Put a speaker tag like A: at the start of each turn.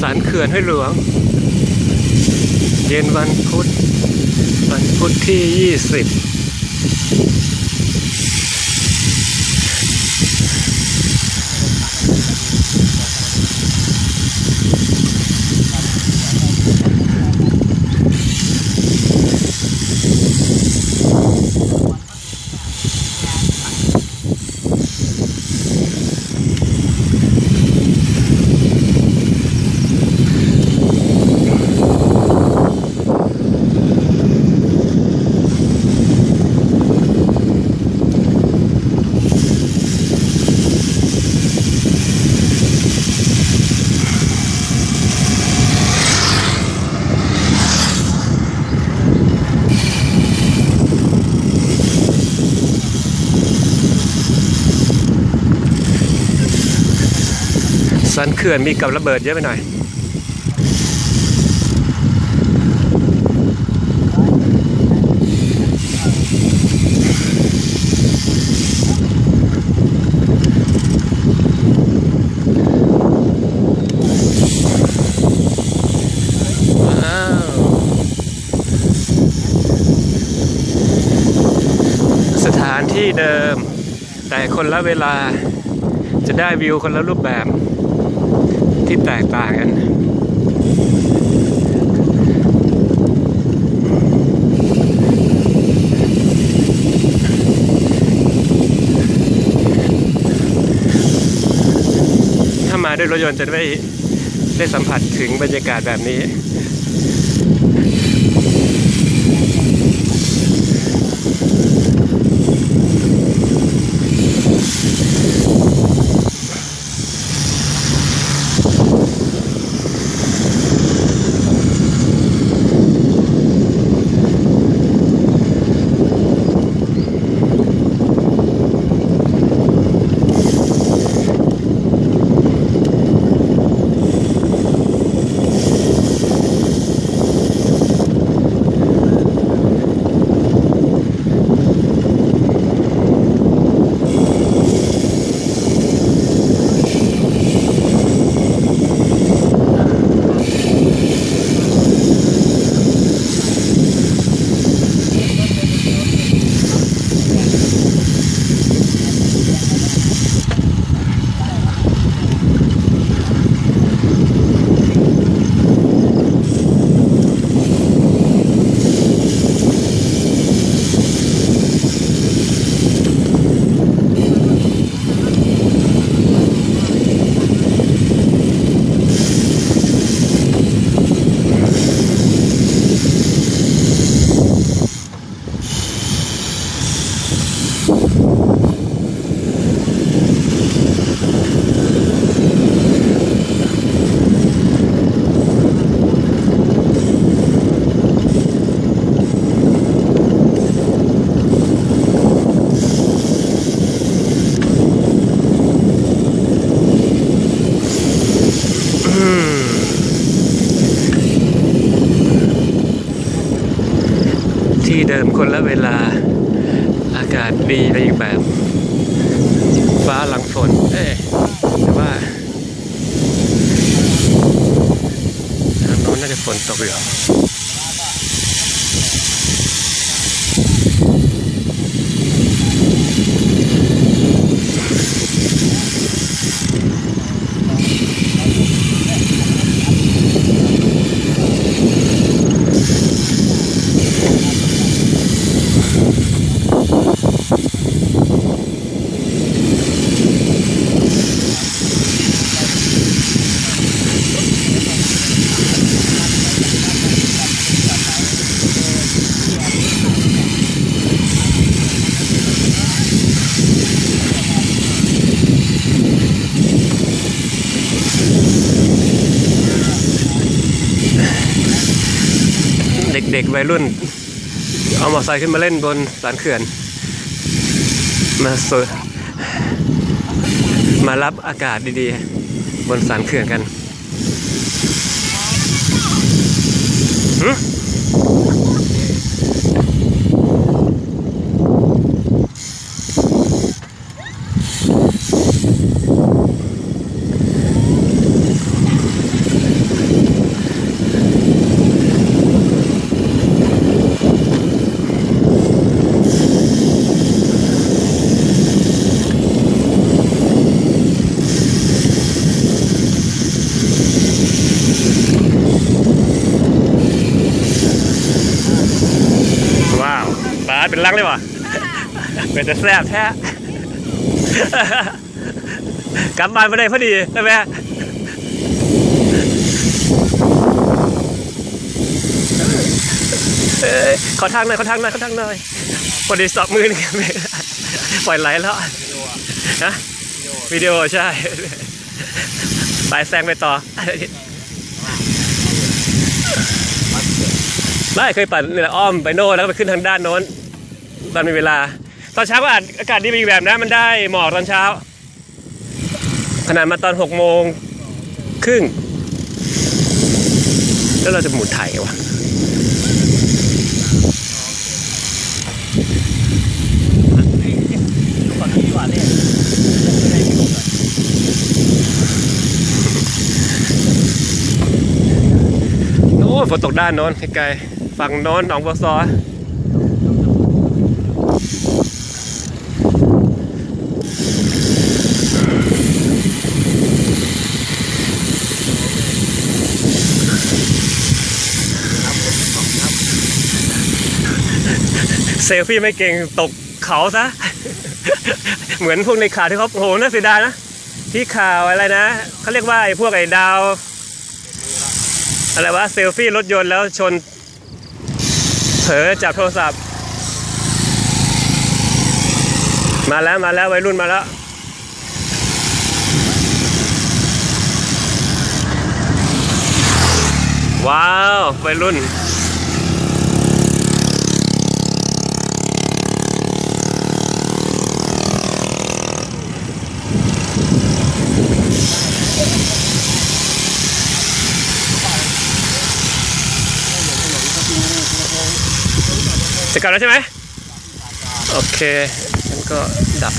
A: สันเขื่อนให้หลวง เย็นวันพุธ วันพุธที่ 20 สันเขื่อนมีกับระเบิดเยอะไปหน่อยสถานที่เดิม แต่คนละเวลาจะได้วิวคนละรูปแบบ ที่แตกต่างกันถ้ามาด้วยรถยนต์จะได้ได้สัมผัสถึงบรรยากาศแบบนี้ เดิมคนละเวลา อากาศดีไปอีกแบบ ฟ้าหลังฝน เอ๊ะแต่ว่าทางโน้นน่าจะฝนตกอยู่ ด็กวัยรุ่น เอามอเตอร์ไซค์ขึ้นมาเล่นบนสันเขื่อน มาสมารับอากาศดีๆ บนสันเขื่อนกันหึ เป็นลังเลยวะเป็นจะแซ่บแท้กลับบ้านมาได้พอดีใช่ไหมเขอทางหน่อยขอทางหน่อยขอทางหน่อยพอดีสอบมือนี่ปล่อยไหลแล้วฮะวิดีโอใช่ไปแซงไปต่อไม่เคยปั่นนี่แหละอ้อมไปโน่แล้วก็ไปขึ้นทางด้านโน้น ตอนมีเวลา ตอนเช้าก็อาจอากาศดีไปอีกแบบนะ มันได้หมอกตอนเช้า ขนาดมาตอนหกโมงครึ่ง แล้วเราจะหมุนถ่ายไงวะ
B: ก่อนว่าเนี่ย
A: โอ้ฝนตกด้านโน้นไกลๆฝั่งโน้นหนองบัวซอ เซลฟี่ไม่เก่งตกเขาซะ เหมือนพวกในข่าวที่เขาโหน่าเสียดายนะ ที่ข่าวอะไรนะ เขาเรียกว่าไอ้พวกไอ้ดาว อะไรวะเซลฟี่รถยนต์แล้วชน เผลอจับโทรศัพท์ มาแล้วมาแล้ววัยรุ่นมาแล้วว้าววัยรุ่น จก่อนแล้วใช่ไหมโอเคงั้นก็ดับ